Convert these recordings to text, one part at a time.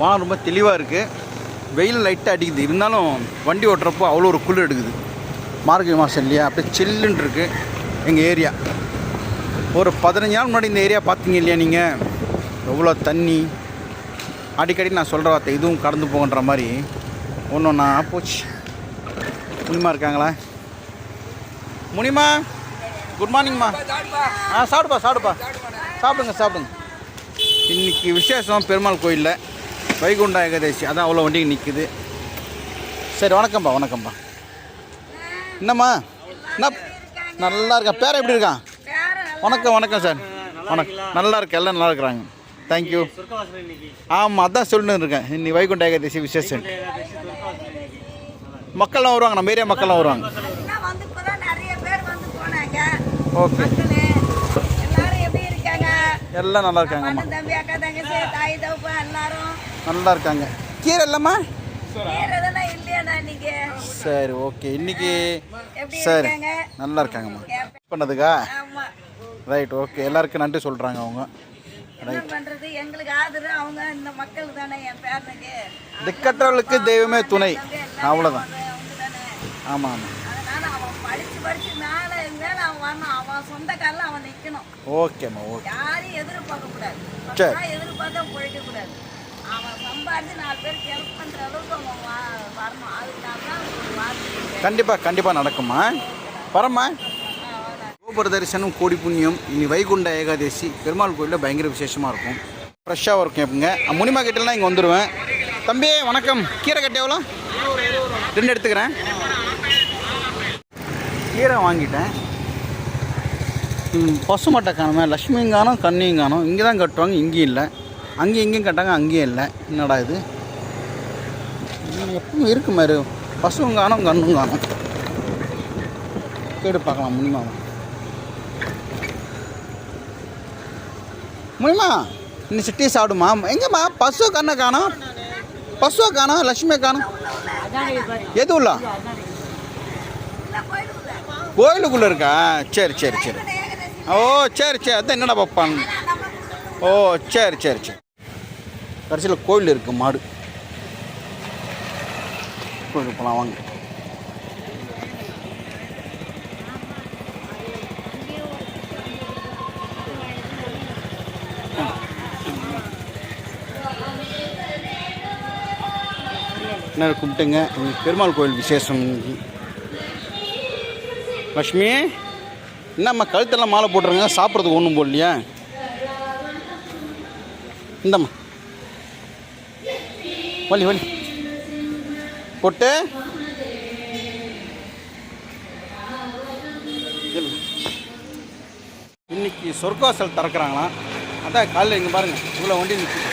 வானம் ரொம்ப தெளிவாக இருக்குது வெயில் லைட்டாக அடிக்குது. இருந்தாலும் வண்டி ஓட்டுறப்போ அவ்வளோ ஒரு குளிர் எடுக்குது. மார்கழி மாதம் இல்லையா? அப்படியே சில்லுன்னு இருக்குது எங்கள் ஏரியா. ஒரு பதினஞ்சு நாள் முன்னாடி இந்த ஏரியா பார்த்தீங்க இல்லையா நீங்கள் எவ்வளோ தண்ணி? அடிக்கடி நான் சொல்கிற வார்த்தை இதுவும் கடந்து போகன்ற மாதிரி. ஒன்று ஒன்றா போச்சு. முனிமா இருக்காங்களா? முனிமா குட் மார்னிங்மா ஆ சாப்பிடுப்பா சாப்பிடுப்பா. சாப்பிடுங்க சாப்பிடுங்க. இன்றைக்கி விசேஷம் பெருமாள் கோயிலில். வைகுண்ட ஏகாதசி அதான் அவ்வளோ வண்டிக்கு நிற்குது சரி வணக்கம்ப்பா வணக்கம்ப்பா என்னம்மா? என்ன நல்லா இருக்கேன் பேர் எப்படி இருக்கான் வணக்கம் வணக்கம் சார். வணக்கம். நல்லா இருக்கு? எல்லாம் நல்லா இருக்கிறாங்க. தேங்க்யூ ஆமாம் அதான் சொல்லிட்டு இருக்கேன். இன்னைக்கு வைகுண்ட ஏகாதசி விசேஷம். மக்கள்லாம் வருவாங்க நம்ம ஏரியா மக்கள்லாம் வருவாங்க. ஓகே. இருக்காங்க? எல்லாம் நல்லா இருக்காங்கம்மா. அண்ணன் தம்பி அக்கா தங்கச்சி தாய் தவுப்பா எல்லாரும் நல்லா இருக்காங்க கீரை இல்லைம்மா? சரி ஓகே. இன்னைக்கு சரி நல்லா இருக்காங்கம்மா பண்ணதுக்கா? ஆமா. Right okay. எல்லாருக்கும் நன்றி சொல்கிறாங்க அவங்க. பண்றது? எங்களுக்கு ஆதரவு அவங்க இந்த மக்கள் தானே என் பேரனுக்கு. திக்கற்றவர்களுக்கு தெய்வமே துணை. அவ்வளோதான் ஆமாம் ஆமாம் படிச்சு படிச்சு மேல மேல அவன் வரணும். அவன் சொந்த காலில் அவன் நிக்கணும். ஓகேம்மா ஓகே. யாரையும் எதிர்பார்க்க கூடாது சரி. நான் எதிர்பார்த்தா பிழைக்க கூடாது அவன் சம்பாதிச்சு நாலு பேருக்கு ஹெல்ப் அளவுக்கு அவன் வரணும். அதுக்காக தான் கண்டிப்பாக கண்டிப்பாக நடக்குமா வரம்மா. கோபுர தரிசனம் கோடி புண்ணியம் இனி வைகுண்ட ஏகாதசி. பெருமாள் கோயிலில் பயங்கர விசேஷமாக இருக்கும். ஃப்ரெஷ்ஷாக இருக்கும் எப்பங்க முனிமா கிட்டலாம் இங்கே வந்துடுவேன் தம்பி வணக்கம். கீரை கட்டு எவ்வளோ? ரெண்டு எடுத்துக்கிறேன். கீரை வாங்கிட்டேன். பசுமாட்டை காணுமே. லக்ஷ்மியும் காணும் கண்ணியும் காணும். இங்கே தான் கட்டுவாங்க இங்கேயும் இல்லை. அங்கேயும் இங்கேயும் கேட்டாங்க அங்கேயும் இல்லை. என்னடா இது? எப்பவும் இருக்கு மாதிரி. பசுவும் காணும் கண்ணும் காணும். கேடு பார்க்கலாம் முனிமா. முனிமா இன்னும் சிட்டி சாப்பிடுமா? எங்கேம்மா? பசு கண்ணை காணும். பசுவை காணும் லட்சுமியை காணும். எது உள்ள? கோயிலுக்குள்ளே இருக்கா? சரி சரி சரி. ஓ சரி சரி. அதான் என்னடா பார்ப்பான்? ஓ சரி சரி சரி. கடைசியில் கோயில் இருக்கு மாடு. கோயிலுக்கு போகலாம் வாங்க. என்ன கும்பிட்டுங்க? இன்னைக்கு பெருமாள் கோயில் விசேஷம். லக்ஷ்மி என்னம்மா கழுத்தெல்லாம் மாலை போட்டுருங்க சாப்பிட்றதுக்கு ஒன்றும் போடலையா? இந்தம்மா. வலி வலி. போட்டு. இன்னைக்கு சொர்க்காசல் திறக்கிறாங்களாம். அதான் காலையில் இங்கே பாருங்கள் இவ்வளோ வண்டி நிற்குது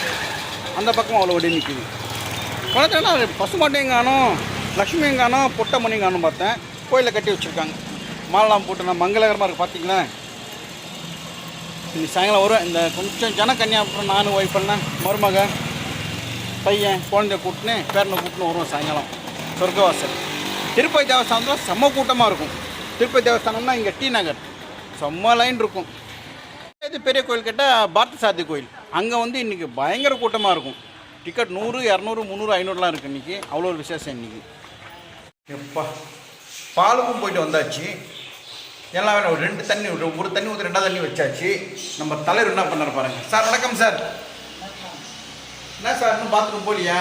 அந்த பக்கம் அவ்வளோ வண்டி நிற்குது குழந்தைன்னா பசுமாட்டையும் காணும் லக்ஷ்மியும் காணும் புட்டமணியும் காணும் பார்த்தேன். கோயிலில் கட்டி வச்சுருக்காங்க. மாலாம் போட்டு நான் மங்களகரமாக இருக்குது பார்த்தீங்களா இன்னைக்கு சாயங்காலம் வரும் இந்த கொஞ்சம் ஜன கன்னியாபுரம் நானும் ஒய்ஃப் பண்ணேன் மருமகன் பையன் குழந்தைய கூட்டினு பேரனை கூட்டின்னு வருவோம் சாயங்காலம். சொர்க்கவாசல். திருப்பதி தேவஸ்தானத்தில் செம்ம கூட்டமாக இருக்கும். திருப்பதி தேவஸ்தானம்னா இங்கே டி நகர். செம்ம லைன் இருக்கும். இது பெரிய கோயில் கேட்டால் பார்த்த சாதி கோயில். அங்கே வந்து இன்றைக்கி பயங்கர கூட்டமாக இருக்கும். டிக்கெட் நூறு இரநூறு முந்நூறு ஐநூறுலாம் இருக்குது இன்றைக்கி அவ்வளோ ஒரு விசேஷம் இன்றைக்கி எப்பா பாலுக்கும் போயிட்டு வந்தாச்சு. எல்லாம் வேணும். ஒரு ரெண்டு தண்ணி ஒரு ஒரு தண்ணி ஊற்றி ரெண்டாவது தண்ணி வச்சாச்சு. நம்ம தலைவர் என்ன பண்ணார் பாருங்கள் சார் வணக்கம் சார். என்ன சார் இன்னும் பாத்ரூம் போலியா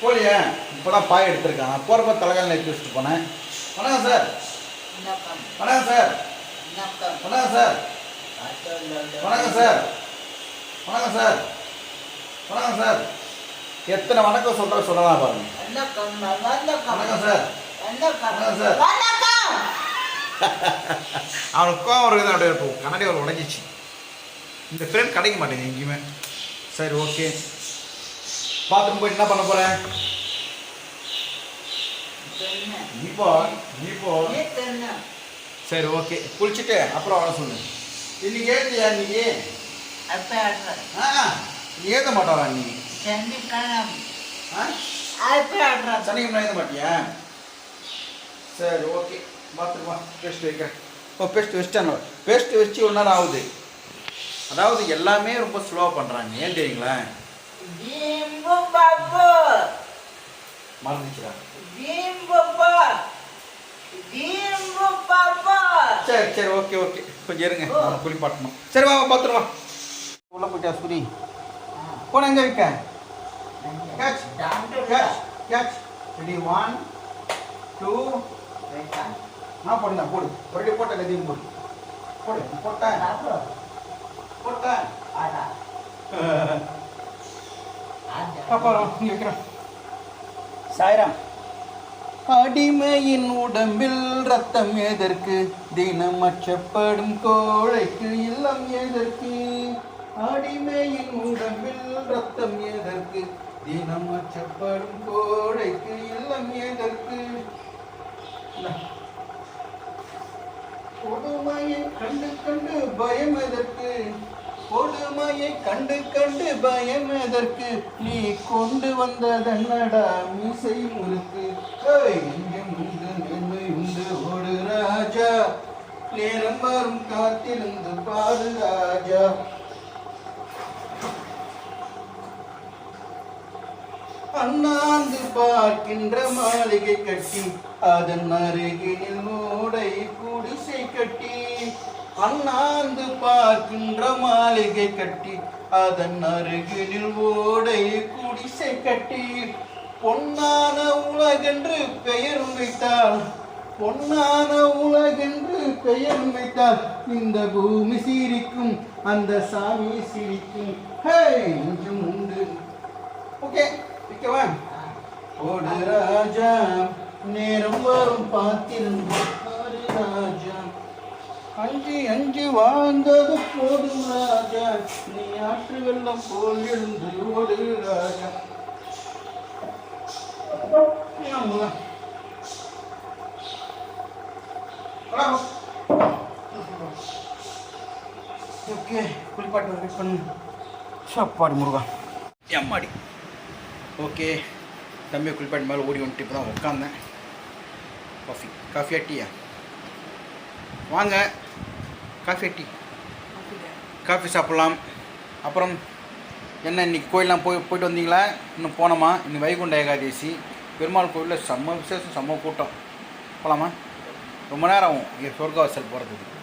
போலியா இப்போ தான் பாய் எடுத்திருக்கான். போகிறப்ப தலைகாலம் எடுத்து வச்சுட்டு போனேன். வணக்கம் சார். வணக்கம் சார். வணக்கம் சார். வணக்கம் சார். வணக்கம் சார். வணக்கம் சார். எத்தனை வணக்கம் சொல்கிற சொல்லலாம் பாருங்க. வணக்கம் சார். வணக்கம் சார். அவனுக்கு கோவம் இருக்குது அப்படியே இருப்போம் கண்ணாடி அவர் உடஞ்சிச்சு. இந்த ஃப்ரேம் கிடைக்க மாட்டேங்க எங்கேயுமே. சரி ஓகே பாத்ரூம் போயிட்டு என்ன பண்ண போகிறேன் நீ போ நீ போ சரி ஓகே குளிச்சுட்டு அப்புறம் வர சொல்லு. இன்னைக்கு ஏற்றியா நீ ஆ நீ ஏற்ற மாட்டாரா நீ சனிக்கிழமை எழுத மாட்டியா? சரி ஓகே பார்த்துட்டு வா. பேஸ்ட் வைக்கிறேன். ஓ பேஸ்ட் வச்சிட்டாங்க பேஸ்ட் வச்சு ஒரு நேரம் ஆகுது. அதாவது எல்லாமே ரொம்ப ஸ்லோவாக பண்ணுறாங்க ஏன் தெரியுங்களா? பாப்பா. சரி சரி ஓகே ஓகே கொஞ்சம் இருங்க. குளிப்பாட்டணும் சரி வா வா, பத்திரம் வா. உள்ள போயிட்டா சூரி. போன எங்க வைக்க catch catch catch ready one two நான் போடுங்க போடு. ஒரே போட்ட கதையும் போடு. போடு போட்டேன் போட்டேன் பாப்பா இங்கே வைக்கிறேன் சாய்ராம் அடிமையின் உடம்பில் ரத்தம் எதற்கு? தினம் அச்சப்படும் கோழைக்கு இல்லம் எதற்கு? அடிமையின் உடம்பில் ரத்தம் எதற்கு? தினம் அச்சப்படும் கோழைக்கு இல்லம் எதற்கு. கொடுமையை கண்டு கண்டு பயம் எதற்கு? கொடுமையை கண்டு கண்டு பயம் எதற்கு? நீ கொண்டு வந்ததன்னடா மீசை முறுக்கு. ஏய், உண்டு நன்மை உண்டு ஓடு ராஜா. நேரம் வரும் காத்திருந்து பாரு ராஜா. அண்ணாந்து பார்க்கின்ற மாளிகை கட்டி அதன் அருகினில் மூடை குடிசை கட்டி. அண்ணாந்து பார்க்கின்ற மாளிகை கட்டி அதன் அருகினில் ஓடை குடிசை கட்டி. பொன்னான உலகென்று பெயர் வைத்தால் பொன்னான உலகென்று பெயர் வைத்தால் இந்த பூமி சிரிக்கும் அந்த சாமி சிரிக்கும். ஹே நெஞ்சம் உண்டு. ஓகே ஓடு ராஜா நேரம் வரும் பார்த்திருந்து பாரு ராஜா அஞ்சு அஞ்சு வாழ்ந்தது போதும் ராஜா. நீ ஆற்று வெள்ளம் போல் எழுந்து ஓடு ராஜா. ஓகே குளிப்பாட்டு வெயிட் பண்ணு சாப்பாடு முருகா. எம்மாடி. ஓகே தம்பி குளிப்பாட்டு மேலே ஓடி வந்துட்டு இப்போ தான் உட்காந்தேன் காஃபி காஃபியா டீயா? வாங்க. Coffee tea. காஃபி சாப்பிட்லாம். அப்புறம் என்ன இன்னைக்கு கோயிலெலாம் போய் போயிட்டு வந்தீங்களா? இன்னும் போனோமா? இன்னும் வைகுண்ட ஏகாதசி. பெருமாள் கோயிலில் செம்ம விசேஷம் செம்ம கூட்டம். போகலாமா ரொம்ப நேரம் ஆகும். இங்கே சொர்க்கவாசல் போகிறதுக்கு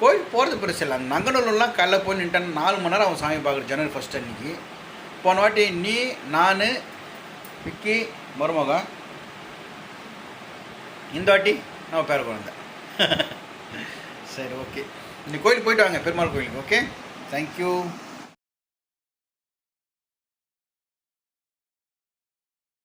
கோயில் போகிறது பெருசு இல்லை. நங்கநல்லூர்லாம் காலைல போய் நின்ட்டேன் நாலு மணி நேரம் அவன் சாமி பார்க்குற ஜனவரி ஃபஸ்ட் அன்னைக்கு. போன வாட்டி நீ நான் விக்கி மருமகன் இந்த வாட்டி நம்ம பேர குழந்தை. சரி ஓகே இந்த கோயிலுக்கு போயிட்டு வாங்க பெருமாள் கோயிலுக்கு ஓகே தேங்க்யூ